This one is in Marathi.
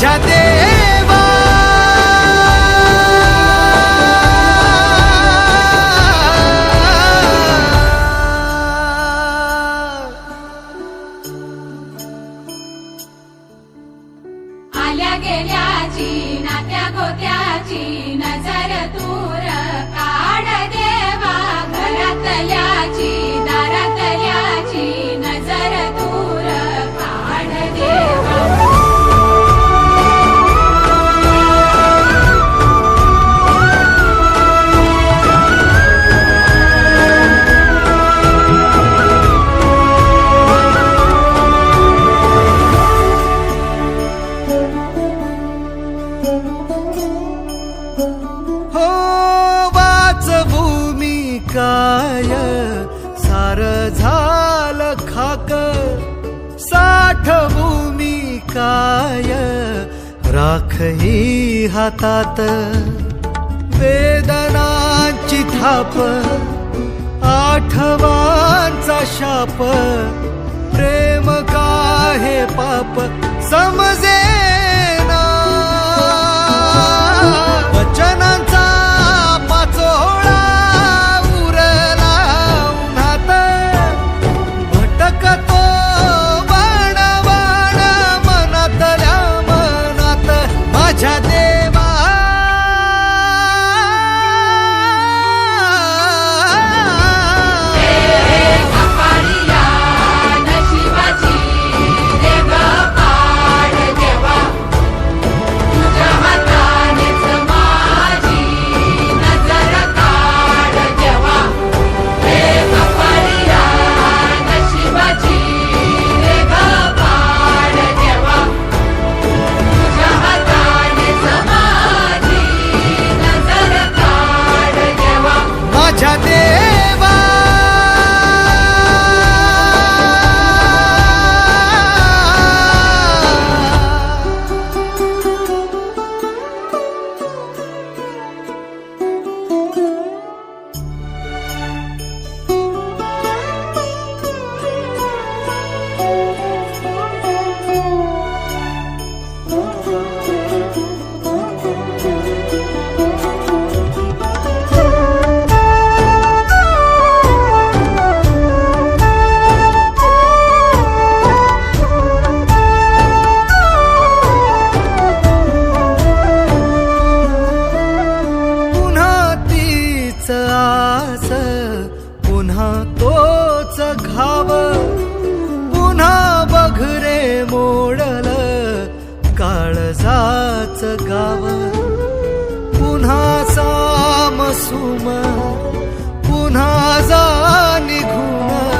সাজাতে हो वाचभूमी काय? सार झाल खाक. साठ काय? राखही हातात. वेदनांची थाप. आठवांचा शाप. प्रेम का हे पाप? समजे तीच आस. पुन्हा तोच घाव. पुन्हा बघरे मोडल काळजाच गाव. पुन्हा साम सुम पुन्हा जा निघून.